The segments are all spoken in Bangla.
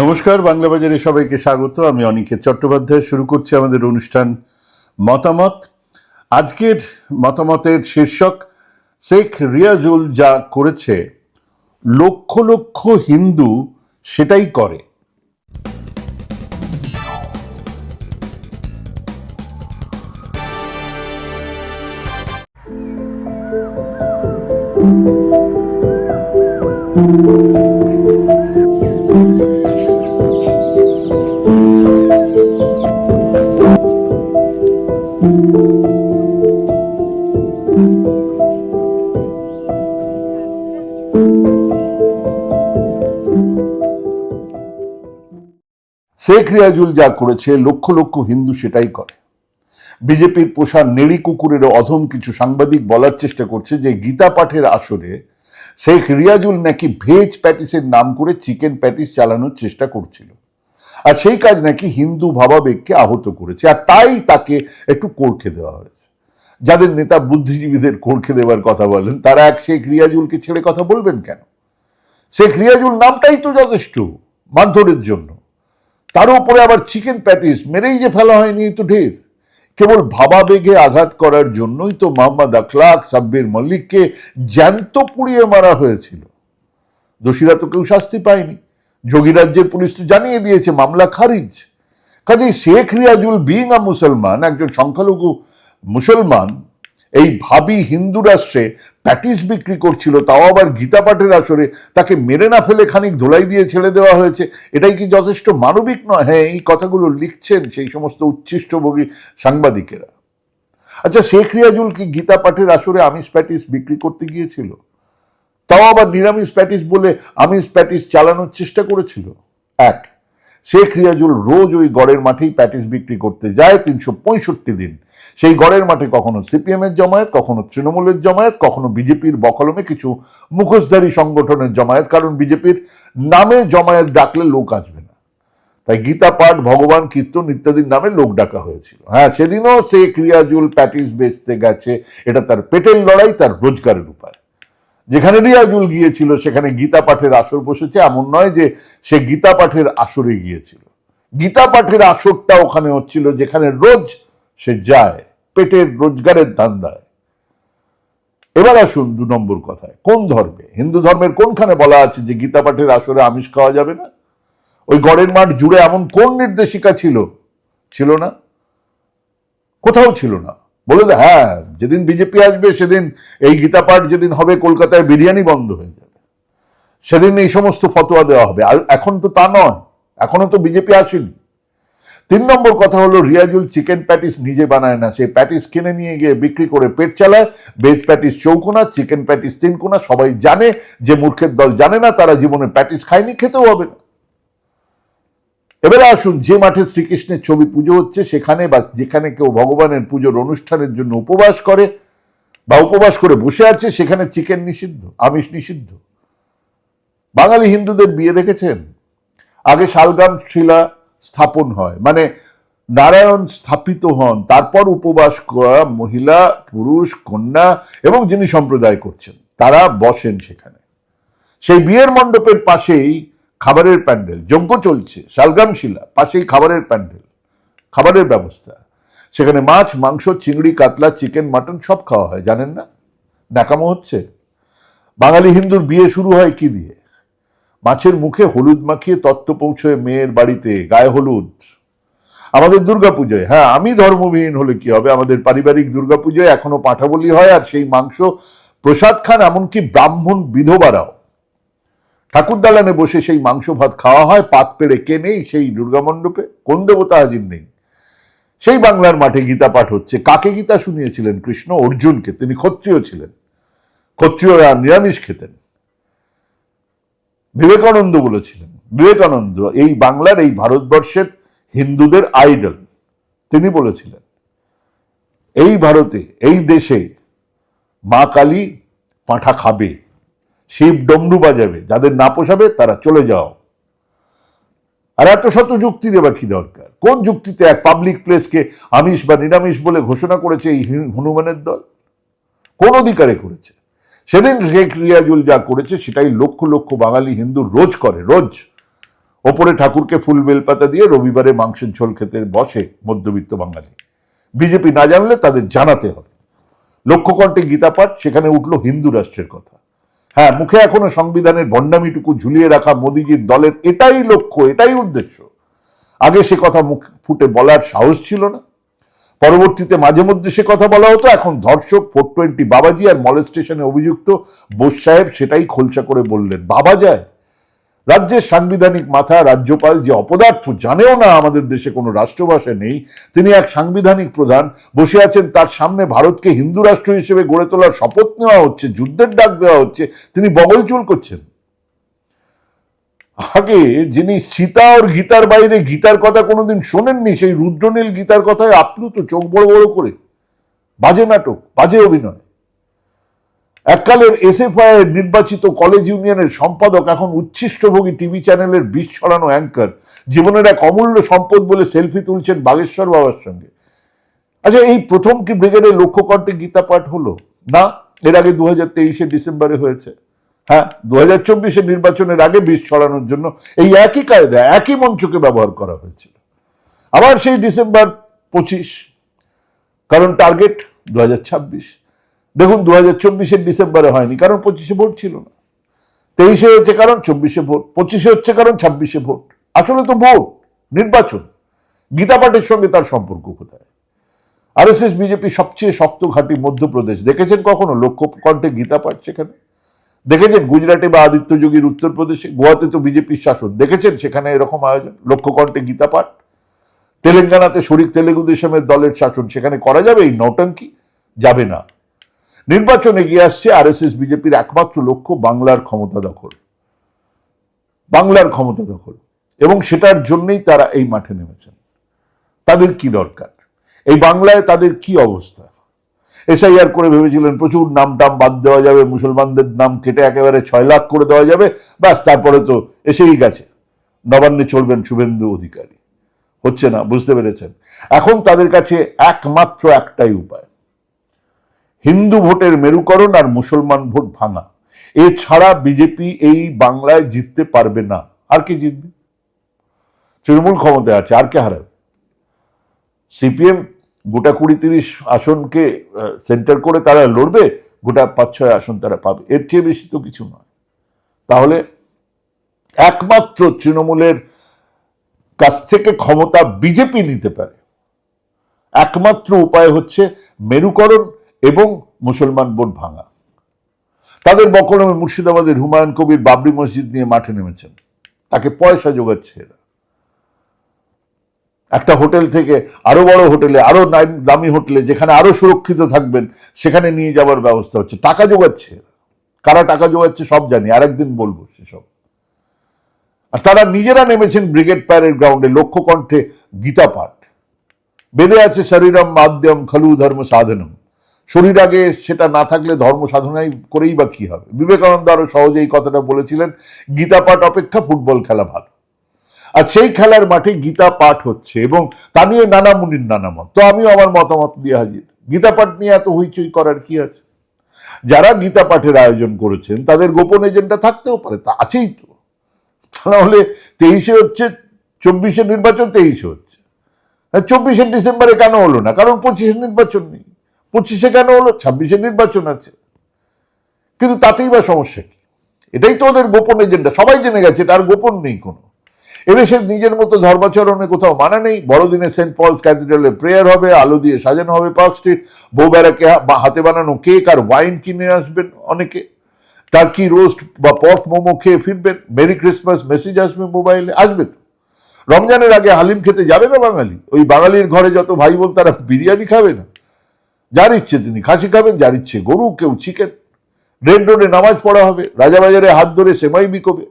নমস্কার, বাংলা বাজারে সবাইকে স্বাগত। আমি অনিকেত চট্টোপাধ্যায়। শুরু করছি আমাদের অনুষ্ঠান মতামত। আজকের মতামতের শীর্ষক, শেখ রিয়াজুল যা করেছে, লক্ষ লক্ষ হিন্দু সেটাই করে। শেখ রিয়াজুল যা করেছে, লক্ষ লক্ষ হিন্দু সেটাই করে। বিজেপির পোষা নেড়ি কুকুরের অধম কিছু সাংবাদিক বলার চেষ্টা করছে যে গীতা পাঠের আসরে শেখ রিয়াজুল নাকি ভেজ প্যাটিসের নাম করে চিকেন প্যাটিস চালানোর চেষ্টা করছিল। আর সেই কাজ নাকি হিন্দু ভাবাবেগকে আহত করেছে। আর তাই তাকে একটু কোরখে দেওয়া হয়েছে। যাদের নেতা বুদ্ধিজীবীদের কোরখে দেওয়ার কথা বলেন, তারা এক শেখ রিয়াজুলকে ছেড়ে কথা বলবেন কেন? শেখ রিয়াজুল নামটাই তো যথেষ্ট মারধরের জন্য। তার উপরে আবার চিকেন প্যাটিস মেরেই যে ফেলা হয়নি তো ঢের। কেবল ভাবাবেগে আঘাত করার জন্যই তো মোহাম্মদ আখলাক সাব্বির মল্লিককে জ্যান্ত পুড়িয়ে মারা হয়েছিল। দোষীরা তো কেউ শাস্তি পায়নি। যোগীরাজ্যের পুলিশ তো জানিয়ে দিয়েছে মামলা খারিজ। কাজেই শেখ রিয়াজুল বিং আ মুসলমান, একজন সংখ্যালঘু মুসলমান এই ভাবি হিন্দু রাষ্ট্রে প্যাটিস বিক্রি করছিল, তাও আবার গীতা পাঠের আসরে তাকে মেরে না ফেলে খানিক ধোলাই দিয়ে ছেড়ে দেওয়া হয়েছে। এটাই কি যথেষ্ট মানবিক নয়? হ্যাঁ এই কথাগুলো লিখছেন সেই সমস্ত উচ্ছিষ্টভোগী সাংবাদিকেরা। আচ্ছা শেখ রিয়াজুল কি গীতা পাঠের আসরে আমিষ প্যাটিস বিক্রি করতে গিয়েছিল? তাও আবার নিরামিষ প্যাটিস বলে আমিষ প্যাটিস চালানোর চেষ্টা করেছিল? এক শেখ রিয়াজুল রোজ ওই গড়ের মাঠেই প্যাটিস বিক্রি করতে যায়, তিনশো পঁয়ষট্টি দিন। সেই গড়ের মাঠে কখনো সিপিএম এর জমায়েত, কখনো তৃণমূলের জমায়েত, কখনো বিজেপির বকলমে কিছু মুখোশধারী সংগঠনের জমায়েত, কারণ বিজেপির নামে জমায়েত ডাকলে লোক আসবে না। তাই গীতা পাঠ, ভগবান কীর্তন ইত্যাদির নামে লোক ডাকা হয়েছিল। হ্যাঁ সেদিনও শেখ রিয়াজুল প্যাটিস বেচতে গেছে। এটা তার পেটের লড়াই, তার রোজগারের উপায়। যেখানে রিয়াজুল গিয়েছিল, সেখানে গীতা পাঠের আসর বসেছে। এমন নয় যে সে গীতা পাঠের আসরে গিয়েছিল। গীতা পাঠের আসরটা ওখানে হচ্ছিল যেখানে রোজ সে যায়, পেটের রোজগারের ধান্দায়। এবার আসুন দু নম্বর কথায়, কোন ধর্মে? হিন্দু ধর্মের কোনখানে বলা আছে যে গীতা পাঠের আসরে আমিষ খাওয়া যাবে না? ওই গড়ের মাঠ জুড়ে এমন কোন নির্দেশিকা ছিল? ছিল না? কোথাও ছিল না। বলে দে হ্যাঁ যেদিন বিজেপি আসবে, সেদিন এই গীতা পাঠ যেদিন হবে, কলকাতায় বিরিয়ানি বন্ধ হয়ে যাবে। সেদিন এই সমস্ত ফতোয়া দেওয়া হবে। আর এখন তো তা নয়, এখনও তো বিজেপি আসেনি। তিন নম্বর কথা হলো, রিয়াজুল চিকেন প্যাটিস নিজে বানায় না। সেই প্যাটিস কিনে নিয়ে গিয়ে বিক্রি করে পেট চালায়। ভেজ প্যাটিস চৌকোনা, চিকেন প্যাটিস তিনকোনা, সবাই জানে যে মূর্খের দল জানে না, তারা জীবনে প্যাটিস খায়নি, খেতেও হবে না। এবারে আসুন যে মাঠে শ্রীকৃষ্ণের ছবি পুজো হচ্ছে, সেখানে বা যেখানে কেউ ভগবানের পুজোর অনুষ্ঠানের জন্য উপবাস করে বা উপবাস করে বসে আছে, সেখানে চিকেন নিষিদ্ধ, আমিষ নিষিদ্ধ। বাঙালি হিন্দুদের বিয়ে দেখেছেন? আগে শালগাম শিলা স্থাপন হয় মানে নারায়ণ স্থাপিত হন, তারপর উপবাস করা মহিলা, পুরুষ, কন্যা এবং যিনি সম্প্রদায় করছেন, তারা বসেন সেখানে। সেই বিয়ের মণ্ডপের পাশেই খাবারের প্যান্ডেল, যজ্ঞ চলছে শালগ্রাম শিলা পাশেই খাবারের প্যান্ডেল, খাবারের ব্যবস্থা। সেখানে মাছ, মাংস, চিংড়ি, কাতলা, চিকেন, মাটন সব খাওয়া হয়, জানেন না? ন্যাকামো হচ্ছে। বাঙালি হিন্দুর বিয়ে শুরু হয় কি দিয়ে? মাছের মুখে হলুদ মাখিয়ে তত্ত্ব পৌঁছয় মেয়ের বাড়িতে, গায়ে হলুদ। আমাদের দুর্গাপুজোয় হ্যাঁ আমি ধর্মবিহীন হলে কি হবে? আমাদের পারিবারিক দুর্গাপুজোয় এখনও পাঠাবলি হয় আর সেই মাংস প্রসাদ খান, এমনকি ব্রাহ্মণ বিধবারাও। ঠাকুর দালানে বসে সেই মাংস ভাত খাওয়া হয়, পাত পেড়ে কে নেই সেই দুর্গা মণ্ডপে? কোন দেবতা হাজির নেই? সেই বাংলার মাঠে গীতা পাঠ হচ্ছে। কাকে গীতা শুনিয়েছিলেন কৃষ্ণ? অর্জুনকে। তিনি ক্ষত্রিয় ছিলেন। ক্ষত্রিয়রা নিরামিষ খেতেন। বিবেকানন্দ বলেছিলেন, বিবেকানন্দ, এই বাংলার, এই ভারতবর্ষের হিন্দুদের আইডল। তিনি বলেছিলেন, এই ভারতে, এই দেশে মা কালী পাঁঠা খাবে। শিব ডমরু বাজাবে, যাদের না পোষাবে তারা চলে যাও। আর এত শত যুক্তি দেবার কি দরকার? কোন যুক্তিতে এক পাবলিক প্লেসকে আমিষ বা নিরামিষ বলে ঘোষণা করেছে এই হনুমানের দল? কোন অধিকারে করেছে? সেদিন শেখ রিয়াজুল যা করেছে সেটাই লক্ষ লক্ষ বাঙালি হিন্দু রোজ করে, রোজ। ওপরে ঠাকুরকে ফুল বেলপাতা দিয়ে রবিবারে মাংসের ঝোল খেতে বসে মধ্যবিত্ত বাঙালি। বিজেপি না জানলে তাদের জানাতে হবে। লক্ষ্যকণ্ঠে গীতাপাঠ, সেখানে উঠল হিন্দু রাষ্ট্রের কথা। হ্যাঁ মুখে এখনও সংবিধানের ভণ্ডামিটুকু ঝুলিয়ে রাখা মোদিজির দলের এটাই লক্ষ্য, এটাই উদ্দেশ্য। আগে সে কথা মুখ ফুটে বলার সাহস ছিল না। পরবর্তীতে মাঝে মধ্যে সে কথা বলা হতো, এখন ধর্ষক, ফোর টোয়েন্টি বাবাজি আর মলেস্টেশনে অভিযুক্ত বোস সাহেব সেটাই খোলসা করে বললেন, বাবা যায়। রাজ্যের সাংবিধানিক মাথা রাজ্যপাল যে অপদার্থ জানেও না আমাদের দেশে কোনো রাষ্ট্রভাষা নেই, তিনি এক সাংবিধানিক প্রধান, বসে আছেন তার সামনে ভারতকে হিন্দু রাষ্ট্র হিসেবে গড়ে তোলার শপথ নেওয়া হচ্ছে, যুদ্ধের ডাক দেওয়া হচ্ছে, তিনি বগল চুল করছেন। আগে যিনি সীতা ওর গীতার বাইরে গীতার কথা কোনোদিন শোনেননি, সেই রুদ্রনীল গীতার কথায় আপ্লুত চোখ বড় বড় করে। বাজে নাটক, বাজে অভিনয়। এককালের এসএফআই এর নির্বাচিত কলেজ ইউনিয়নের সম্পাদক, এখন উচ্ছিষ্টভোগী টিভি চ্যানেলের বিষ ছড়ানো অ্যাঙ্কার। জীবনের এক অমূল্য সম্পদ বলে সেলফি তুলছেন বাগেশ্বর বাবার সঙ্গে। আচ্ছা এই প্রথম কি ব্রিগেডের লক্ষ্যকণ্ঠে গীতা পাঠ হলো? না, এর আগে দু হাজার তেইশে ডিসেম্বরে হয়েছে। হ্যাঁ দু হাজার চব্বিশের নির্বাচনের আগে বিষ ছড়ানোর জন্য এই একই কায়দা একই মঞ্চকে ব্যবহার করা হয়েছিল। আবার সেই ডিসেম্বর পঁচিশ, কারণ টার্গেট দু হাজার ছাব্বিশ। দেখুন দু হাজার চব্বিশের ডিসেম্বরে হয়নি, কারণ পঁচিশে ভোট ছিল না। তেইশে হচ্ছে কারণ, চব্বিশে ভোট। পঁচিশে হচ্ছে কারণ, ছাব্বিশে ভোট। আসলে তো ভোট, নির্বাচন। গীতা পাঠের সঙ্গে তার সম্পর্ক কোথায়? আরএসএস, বিজেপি সবচেয়ে শক্ত ঘাঁটি মধ্যপ্রদেশ। দেখেছেন কখনো লক্ষ্য কণ্ঠে গীতা পাঠ সেখানে? দেখেছেন গুজরাটে বা আদিত্য যোগীর উত্তরপ্রদেশে? গোয়াতে তো বিজেপির শাসন। দেখেছেন সেখানে এরকম আয়োজন? লক্ষ্যকণ্ঠে গীতা পাঠ? তেলেঙ্গানাতে শরিক তেলেগু দেশমের দলের শাসন? সেখানে করা যাবে এই নৌটঙ্কি? যাবে না। নির্বাচন এগিয়ে আসছে আরএসএস, বিজেপির একমাত্র লক্ষ্য বাংলার ক্ষমতা দখল। বাংলার ক্ষমতা দখল। এবং সেটার জন্যই তারা এই মাঠে নেমেছেন। তাদের কি দরকার? এই বাংলায় তাদের কি অবস্থা? এসআইআর করে ভেবেছিলেন প্রচুর নাম টাম বাদ দেওয়া যাবে, মুসলমানদের নাম কেটে একেবারে ছয় লাখ করে দেওয়া যাবে, ব্যাস, তারপরে তো এসেই গেছে। নবান্নে চলবেন শুভেন্দু অধিকারী। হচ্ছে না, বুঝতে পেরেছেন? এখন তাদের কাছে একমাত্র একটাই উপায়। হিন্দু ভোটের মেরুকরণ আর মুসলমান ভোট ভাঙা। এছাড়া বিজেপি এই বাংলায় জিততে পারবে না। আর কে জিতবে? তৃণমূল ক্ষমতায় আছে, আর কে হারাবে? সিপিএম গোটা কুড়ি তিরিশ আসনকে সেন্টার করে তারা লড়বে, গোটা পাঁচ ছয় আসন তারা পাবে। এর চেয়ে বেশি তো কিছু নয়। তাহলে একমাত্র তৃণমূলের কাছ থেকে ক্ষমতা বিজেপি নিতে পারে। একমাত্র উপায় হচ্ছে মেরুকরণ এবং মুসলমান ভোট ভাঙা। তাদের বকলমে মুর্শিদাবাদের হুমায়ুন কবির বাবরি মসজিদ নিয়ে মাঠে নেমেছেন। তাকে পয়সা যোগাচ্ছে এরা। একটা হোটেল থেকে আরও বড় হোটেলে, আরও দামি হোটেলে, যেখানে আরও সুরক্ষিত থাকবেন, সেখানে নিয়ে যাওয়ার ব্যবস্থা হচ্ছে। টাকা জোগাচ্ছে এরা। কারা টাকা জোগাচ্ছে সব জানি, আরেকদিন বলব সেসব। আর তারা নিজেরা নেমেছেন ব্রিগেড প্যারেড গ্রাউন্ডে লক্ষ্য কণ্ঠে গীতা পাঠ বেদে আছে শরীরম মাধ্যম খলু ধর্ম সাধনম। শরীর আগে সেটা না থাকলে ধর্ম সাধনাই করেই বা কি হবে? বিবেকানন্দ আরও সহজে এই কথাটা বলেছিলেন, গীতা পাঠ অপেক্ষা ফুটবল খেলা ভালো। আর সেই খেলার মাঠে গীতা পাঠ হচ্ছে এবং তা নিয়ে নানা মুনির নানা মত। তো আমিও আমার মতামত দিয়ে হাজির। গীতা পাঠ নিয়ে এত হইচই করার কি আছে? যারা গীতা পাঠের আয়োজন করেছেন, তাদের গোপন এজেন্ডা থাকতেও পারে, তা আছেই তো। তাহলে তেইশে হচ্ছে, চব্বিশে নির্বাচন তেইশে হচ্ছে। চব্বিশে ডিসেম্বরে কেন হলো না? কারণ পঁচিশে নির্বাচন নেই। পঁচিশে কেন হলো? ছাব্বিশে নির্বাচন আছে। কিন্তু তাতেই বা সমস্যা কি? এটাই তো ওদের গোপন এজেন্ডা। সবাই জেনে গেছে, এটা আর গোপন নেই কোনো। এদেশের নিজের মতো ধর্মাচরণে কোথাও মানা নেই। বড়দিনে সেন্ট পলস ক্যাথিড্রালে প্রেয়ার হবে, আলো দিয়ে সাজানো হবে পার্ক স্ট্রিট। বউ বেড়াকে বা- হাতে বানানো কেক আর ওয়াইন কিনে আসবেন অনেকে। টার্কি রোস্ট বা পক মোমো খেয়ে ফিরবেন। মেরি ক্রিসমাস মেসেজ আসবে মোবাইলে, আসবে তো। রমজানের আগে হালিম খেতে যাবে না বাঙালি? ওই বাঙালির ঘরে যত ভাই বোন, তারা বিরিয়ানি খাবে না? যার ইচ্ছে তিনি খাসি খাবেন, যার ইচ্ছে গরু, কেউ চিকেন। রেড রোডে নামাজ পড়া হবে, রাজাবাজারে হাত ধরে সেমাই বিকোবে।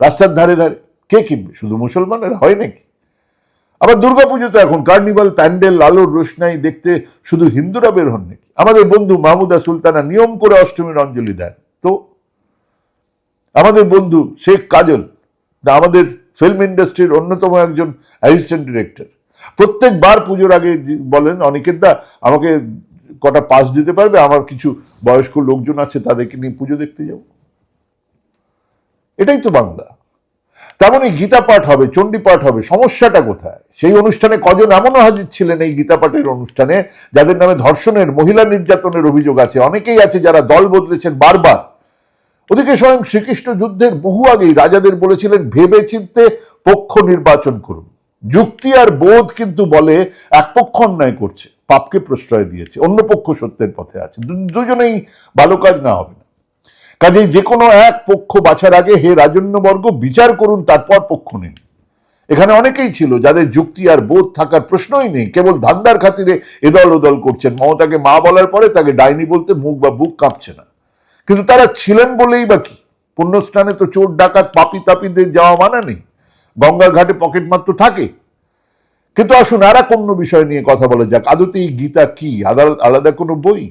রাস্তার ধারে ধারে, কে কিনবে? শুধু মুসলমানের হয় নাকি? আবার দুর্গাপুজো তো এখন, কার্নিভাল, প্যান্ডেল, আলোর রোশনাই দেখতে শুধু হিন্দুরা বের হন নাকি? আমাদের বন্ধু মাহমুদা সুলতানা নিয়ম করে অষ্টমীর অঞ্জলি দেন। তো, আমাদের বন্ধু শেখ কাজল, আমাদের ফিল্ম ইন্ডাস্ট্রির অন্যতম একজন অ্যাসিস্ট্যান্ট ডিরেক্টর প্রত্যেকবার পুজোর আগে বলেন, অনিকেত দা, আমাকে কটা পাস দিতে পারবে? আমার কিছু বয়স্ক লোকজন আছে, তাদেরকে নিয়ে পুজো দেখতে যাব। এটাই তো বাংলা। তেমনই গীতা পাঠ হবে চণ্ডী পাঠ হবে, সমস্যাটা কোথায়? সেই অনুষ্ঠানে কজন এমনও হাজির ছিলেন এই গীতা পাঠের অনুষ্ঠানে, যাদের নামে ধর্ষণের, মহিলা নির্যাতনের অভিযোগ আছে। অনেকেই আছে যারা দল বদলেছেন বারবার। ওদিকে স্বয়ং শ্রীকৃষ্ণ যুদ্ধের বহু আগেই রাজাদের বলেছিলেন ভেবে চিনতে পক্ষ নির্বাচন করুন। যুক্তি আর বোধ কিন্তু বলে এক পক্ষ অন্যায় করছে, পাপকে প্রশ্রয় দিয়েছে, অন্য পক্ষ সত্যের পথে আছে। দুজনেই ভালো কাজ না হবে না। কাজেই যে কোনো এক পক্ষ বাছার আগে হে রাজন্যবর্গ বিচার করুন, তারপর পক্ষ নিন। এখানে অনেকেই ছিল যাদের যুক্তি আর বোধ থাকার প্রশ্নই নেই, কেবল ধান্দার খাতিরে এদল ওদল করছেন। মমতাকে মা বলার পরে তাকে ডাইনি বলতে মুখ বা বুক কাঁপছে না। কিন্তু তারা ছিলেন বলেই বা কি? পুণ্যস্নানে তো চোর, ডাকাত পাপি তাপিদের যাওয়া মানা নেই। গঙ্গার ঘাটে পকেট মাত্র থাকে। কিন্তু আসুন, আর এক অন্য বিষয় নিয়ে কথা বলা যাক। আদতে এই গীতা কি? আলাদা আলাদা কোনো বই?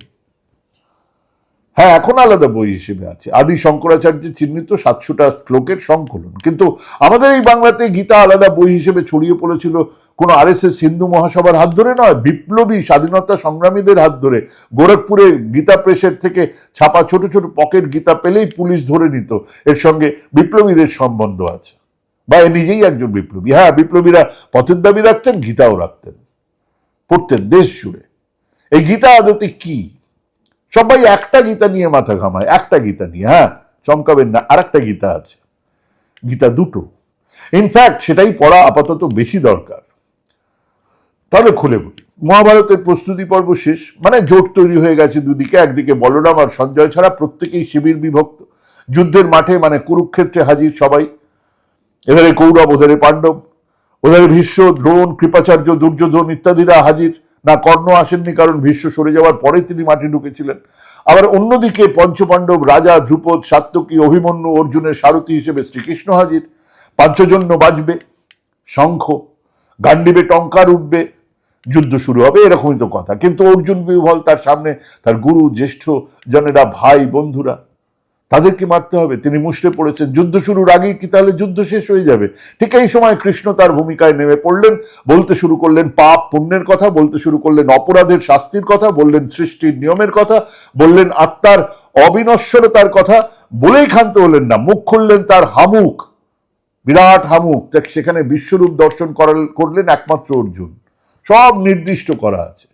হ্যাঁ এখন আলাদা বই হিসেবে আছে। আদি শঙ্করাচার্য চিহ্নিত সাতশোটা শ্লোকের সংকলন। কিন্তু আমাদের এই বাংলাতে গীতা আলাদা বই হিসেবে ছড়িয়ে পড়েছিল কোনো এস হিন্দু মহাসভার হাত ধরে নয়, বিপ্লবী স্বাধীনতা সংগ্রামীদের হাত ধরে। গোরখপুরে গীতা প্রেসের থেকে ছাপা ছোট ছোট পকেট গীতা পেলেই পুলিশ ধরে নিত। এর সঙ্গে বিপ্লবীদের সম্বন্ধ আছে। বা এ নিজেই একজন বিপ্লবী। হ্যাঁ বিপ্লবীরা পথের দাবি রাখতেন, গীতাও রাখতেন। পড়তেন দেশ জুড়ে। এই গীতা আদতে কি? সবাই একটা গীতা নিয়ে মাথা ঘামায়, একটা গীতা নিয়ে। হ্যাঁ চমকাবেন না আর একটা গীতা আছে। গীতা দুটো। ইনফ্যাক্ট সেটাই পড়া আপাতত বেশি দরকার। তবে খুলে বলি। মহাভারতের প্রস্তুতি পর্ব শেষ। মানে জোট তৈরি হয়ে গেছে দুদিকে, একদিকে বলরাম আর সঞ্জয় ছাড়া প্রত্যেকেই শিবির বিভক্ত। যুদ্ধের মাঠে মানে কুরুক্ষেত্রে হাজির সবাই। এধারে কৌরব ওধারে পাণ্ডব, ওধারে ভীষ্ম, দ্রোণ, কৃপাচার্য, দুর্যোধন ইত্যাদিরা হাজির। না, কর্ণ আসেননি কারণ ভীষ্ম সরে যাওয়ার পরে তিনি মাঠে ঢুকেছিলেন। আবার অন্যদিকে পঞ্চপাণ্ডব, রাজা, ধ্রুপদ সাত্যকী অভিমন্যু, অর্জুনের সারথী হিসেবে শ্রীকৃষ্ণ হাজির। পাঞ্চজন্য বাজবে, শঙ্খ, গান্ডিবে টঙ্কার উঠবে, যুদ্ধ শুরু হবে, এরকমই তো কথা। কিন্তু অর্জুন বিহ্বল তার সামনে, তার গুরু, জ্যেষ্ঠ জনেরা, ভাই, বন্ধুরা তাদেরকে মারতে হবে। তিনি মুষড়ে পড়েছেন। যুদ্ধ শুরুর আগেই কি তাহলে যুদ্ধ শেষ হয়ে যাবে? ঠিক এই সময় কৃষ্ণ তার ভূমিকায় নেমে পড়লেন, বলতে শুরু করলেন পাপ পুণ্যের কথা, বলতে শুরু করলেন অপরাধের শাস্তির কথা, বললেন সৃষ্টির নিয়মের কথা, বললেন আত্মার অবিনশ্বরতার কথা। বলেই ক্ষান্ত হলেন না, মুখ খুললেন তার হামুক, বিরাট হামুক। সেখানে বিশ্বরূপ দর্শন করাল- করলেন একমাত্র অর্জুন। সব নির্দিষ্ট করা আছে।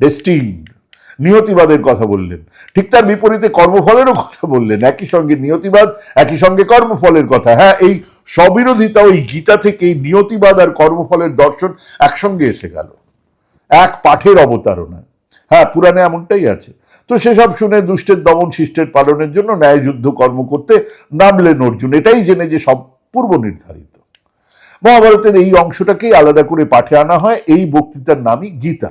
ডেস্টিন্ড নিয়তিবাদের কথা বললেন। ঠিক তার বিপরীতে কর্মফলেরও কথা বললেন। একই সঙ্গে নিয়তিবাদ, একই সঙ্গে কর্মফলের কথা। হ্যাঁ এই স্ববিরোধিতা ওই গীতা থেকেই নিয়তিবাদ আর কর্মফলের দর্শন একসঙ্গে এসে গেল। এক পাঠের অবতারণা। হ্যাঁ পুরাণে এমনটাই আছে। তো সেসব শুনে দুষ্টের দমন শিষ্টের পালনের জন্য ন্যায় যুদ্ধ কর্ম করতে নামলেন অর্জুন। এটাই জেনে যে সব পূর্ব নির্ধারিত। মহাভারতের এই অংশটাকেই আলাদা করে পাঠে আনা হয়। এই বক্তৃতার নামই গীতা।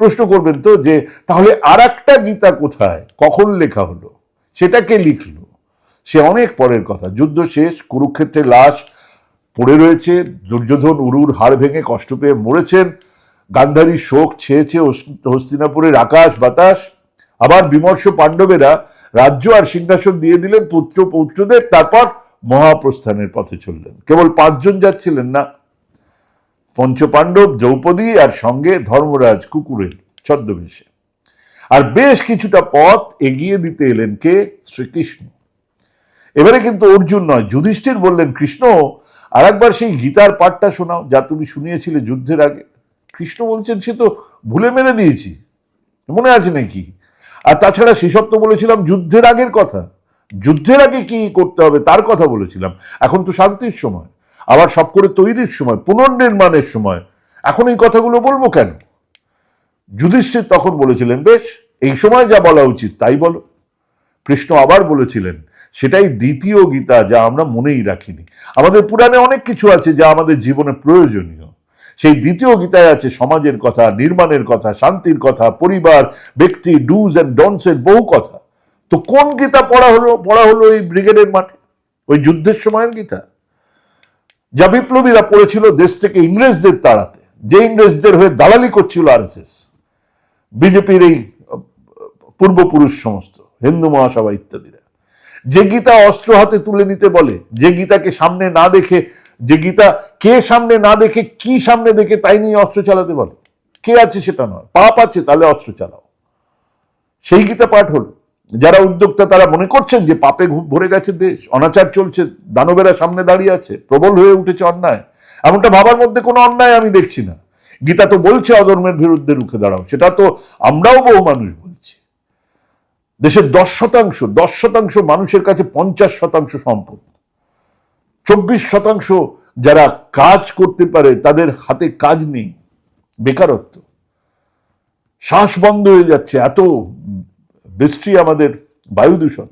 প্রশ্ন করবেন তো যে, তাহলে আর একটা গীতা কোথায়? কখন লেখা হলো? সেটা কে লিখলো। সে অনেক পরের কথা। যুদ্ধ শেষ কুরুক্ষেত্রে লাশ পড়ে রয়েছে। দুর্যোধন উরুর হাড় ভেঙে কষ্ট পেয়ে মরেছেন। গান্ধারী শোক ছেয়েছে হস্তিনাপুরের আকাশ, বাতাস। আবার বিমর্ষ পাণ্ডবেরা রাজ্য আর সিংহাসন দিয়ে দিলেন পুত্র পৌত্রদের তারপর মহাপ্রস্থানের পথে চললেন। কেবল পাঁচজন যাচ্ছিলেন না পঞ্চপাণ্ডব, দ্রৌপদী আর সঙ্গে ধর্মরাজ কুকুরের ছদ্মবেশে। আর বেশ কিছুটা পথ এগিয়ে দিতে এলেন কে? শ্রীকৃষ্ণ। এবারে কিন্তু অর্জুন নয়, যুধিষ্ঠির বললেন, কৃষ্ণ আর একবার সেই গীতার পাঠটা শোনাও, যা তুমি শুনিয়েছিলে যুদ্ধের আগে। কৃষ্ণ বলছেন, সে তো ভুলে মেরে দিয়েছি, মনে আছে নাকি? আর তাছাড়া সেসব তো বলেছিলাম যুদ্ধের আগের কথা। যুদ্ধের আগে কি করতে হবে তার কথা বলেছিলাম। এখন তো শান্তির সময়। আবার সব করে তৈরির সময়, পুনর্নির্মাণের সময়। এখন এই কথাগুলো বলব কেন? যুধিষ্ঠির তখন বলেছিলেন, বেশ, এই সময় যা বলা উচিত তাই বলো। কৃষ্ণ আবার বলেছিলেন, সেটাই দ্বিতীয় গীতা যা আমরা মনেই রাখিনি। আমাদের পুরাণে অনেক কিছু আছে যা আমাদের জীবনে প্রয়োজনীয়। সেই দ্বিতীয় গীতায় আছে সমাজের কথা, নির্মাণের কথা, শান্তির কথা, পরিবার, ব্যক্তি ডুজ অ্যান্ড ডনসের বহু কথা। তো কোন গীতা পড়া হলো পড়া হলো এই ব্রিগেডের মাঠে? ওই যুদ্ধের সময়ের গীতা। যা বিপ্লবীরা পড়েছিল দেশ থেকে ইংরেজদের তাড়াতে। যে ইংরেজদের হয়ে দালালি করছিল আরএসএস, বিজেপির এই পূর্বপুরুষ সমস্ত, হিন্দু মহাসভা ইত্যাদিরা। যে গীতা অস্ত্র হাতে তুলে নিতে বলে, যে গীতাকে সামনে না দেখে, যে গীতা কে সামনে না দেখে, কি সামনে দেখে তাই নিয়ে অস্ত্র চালাতে বলে। কে আছে সেটা নয়, পাপ আছে তাহলে অস্ত্র চালাও। সেই গীতা পাঠ হলো। যারা উদ্যোক্তা, তারা মনে করছেন যে পাপে ভরে গেছে দেশ, অনাচার চলছে, দানবেরা সামনে দাঁড়িয়ে আছে, প্রবল হয়ে উঠেছে অন্যায়। এমনটা ভাবার মধ্যে কোনো অন্যায় আমি দেখছি না। গীতা তো বলছে অধর্মের বিরুদ্ধে রুখে দাঁড়াও, সেটা তো আমরাও বহু মানুষ বলছি। দেশের দশ শতাংশ দশ শতাংশ মানুষের কাছে পঞ্চাশ শতাংশ সম্পদ। চব্বিশ শতাংশ যারা কাজ করতে পারে, তাদের হাতে কাজ নেই, বেকারত্ব। শ্বাস বন্ধ হয়ে যাচ্ছে, এত বৃষ্টি আমাদের বায়ু দূষণ।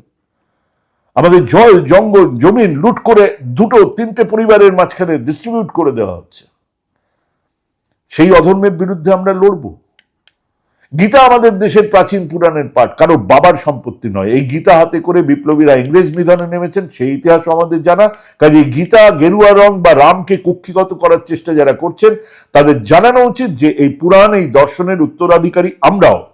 আমাদের জল, জঙ্গল, জমিন লুট করে দুটো, তিনটে পরিবারের মাঝখানে ডিস্ট্রিবিউট করে দেওয়া হচ্ছে। সেই অধর্মের বিরুদ্ধে আমরা লড়ব। গীতা আমাদের দেশের প্রাচীন পুরাণের পাঠ। কারও বাবার সম্পত্তি নয়। এই গীতা হাতে করে বিপ্লবীরা ইংরেজ নিধনে নেমেছেন, সেই ইতিহাস আমাদের জানা। কাজে গীতা, গেরুয়া রং বা রামকে কুক্ষিগত করার চেষ্টা যারা করছেন, তাদের জানানো উচিত যে এই পুরাণ, এই দর্শনের উত্তরাধিকারী আমরাও।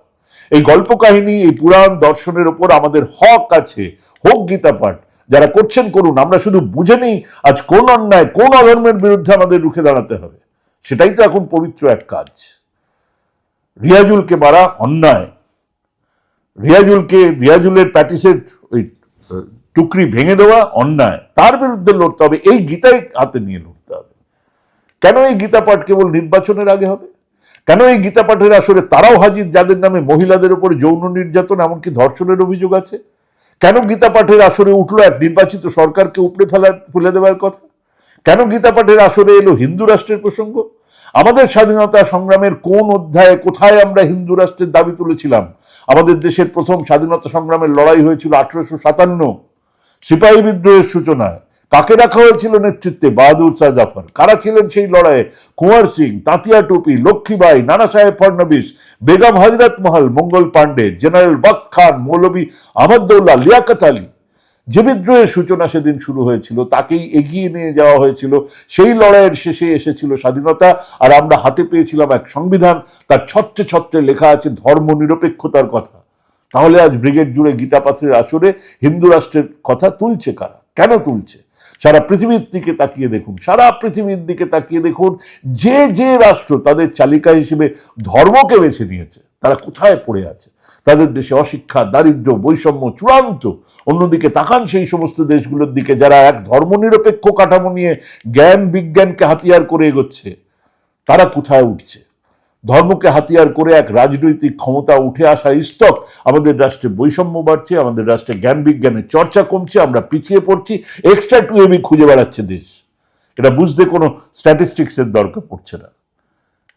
এই গল্প কাহিনী এই পুরাণ দর্শনের ওপর আমাদের হক আছে, হোক গীতা পাঠ। যারা করছেন, করুন। আমরা শুধু বুঝে নিই আজ কোন অন্যায়, কোন অধর্মের বিরুদ্ধে আমাদের রুখে দাঁড়াতে হবে। সেটাই তো এখন পবিত্র এক কাজ। রিয়াজুলকে মারা অন্যায়। রিয়াজুলকে, রিয়াজুলের প্যাটিসের ওই টুকরি ভেঙে দেওয়া অন্যায়। তার বিরুদ্ধে লড়তে হবে। এই গীতাই হাতে নিয়ে লড়তে হবে। কেন এই গীতা পাঠ কেবল নির্বাচনের আগে হবে? কেন এই গীতা পাঠের আসরে তারাও হাজির, যাদের নামে মহিলাদের উপর যৌন নির্যাতন, এমনকি ধর্ষণের অভিযোগ আছে? কেন গীতা পাঠের আসরে উঠল এক নির্বাচিত সরকারকে উপড়ে ফেলা, ফেলে দেওয়ার কথা? কেন গীতা পাঠের আসরে এলো হিন্দু রাষ্ট্রের প্রসঙ্গ? আমাদের স্বাধীনতা সংগ্রামের কোন অধ্যায়ে কোথায় আমরা হিন্দু রাষ্ট্রের দাবি তুলেছিলাম? আমাদের দেশের প্রথম স্বাধীনতা সংগ্রামের লড়াই হয়েছিল আঠারোশো সাতান্ন, সিপাহী বিদ্রোহের সূচনায়। কাকে রাখা হয়েছিল নেতৃত্বে? বাহাদুর শাহ জাফর। কারা ছিলেন সেই লড়াইয়ে? কুঁয়ার সিং, তাঁতিয়া টুপি লক্ষ্মীবাই নানা সাহেব ফডনবিস বেগম হজরত মহল, মঙ্গল পান্ডে জেনারেল বক্ত খান, মৌলবী আহমদুল্লাহ লিয়াকত আলী। যে বিদ্রোহের সূচনা সেদিন শুরু হয়েছিল, তাকেই এগিয়ে নিয়ে যাওয়া হয়েছিল। সেই লড়াইয়ের শেষে এসেছিল স্বাধীনতা, আর আমরা হাতে পেয়েছিলাম এক সংবিধান, তার ছত্রে ছত্রে লেখা আছে ধর্ম নিরপেক্ষতার কথা। তাহলে আজ ব্রিগেড জুড়ে গীতা পাথরের আসরে হিন্দু রাষ্ট্রের কথা তুলছে কারা? কেন তুলছে? সারা পৃথিবীর দিকে তাকিয়ে দেখুন, সারা পৃথিবীর দিকে তাকিয়ে দেখুন, যে যে রাষ্ট্র তাদের চালিকা হিসেবে ধর্মকে বেছে নিয়েছে, তারা কোথায় পড়ে আছে? তাদের দেশে অশিক্ষা দারিদ্র্য বৈষম্য চূড়ান্ত, অন্যদিকে তাকান সেই সমস্ত দেশগুলোর দিকে যারা এক ধর্মনিরপেক্ষ কাঠামো নিয়ে জ্ঞান বিজ্ঞানকে হাতিয়ার করে এগোচ্ছে, তারা কোথায় উঠছে? ধর্মকে হাতিয়ার করে এক রাজনৈতিক ক্ষমতা উঠে আসা স্তক আমাদের রাষ্ট্রে বৈষম্য বাড়ছে, আমাদের রাষ্ট্রে জ্ঞান বিজ্ঞানের চর্চা কমছে, আমরা পিছিয়ে পড়ছি এক্সট্রা টু এবি খুঁজে বেড়াচ্ছে দেশ। এটা বুঝতে কোনো স্ট্যাটিস্টিক্সের দরকার পড়ছে না।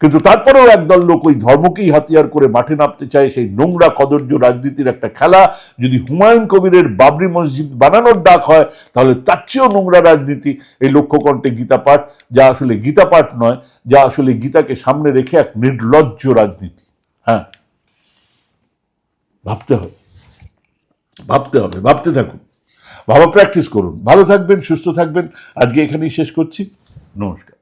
কিন্তু তারপরেও একদল লোক ওই ধর্মকেই হাতিয়ার করে মাঠে নামতে চায়, সেই নোংরা কদর্য রাজনীতির একটা খেলা। যদি হুমায়ুন কবিরের বাবরি মসজিদ বানানোর ডাক হয়, তাহলে তার চেয়েও নোংরা রাজনীতি। এই লক্ষ্যকণ্ঠে গীতা পাঠ, যা আসলে গীতা পাঠ নয়, যা আসলে গীতাকে সামনে রেখে এক নির্লজ্জ রাজনীতি। হ্যাঁ? ভাবতে হবে। ভাবতে হবে, ভাবতে থাকুন। ভাবা প্র্যাকটিস করুন। ভালো থাকবেন, সুস্থ থাকবেন। আজকে এখানেই শেষ করছি। নমস্কার।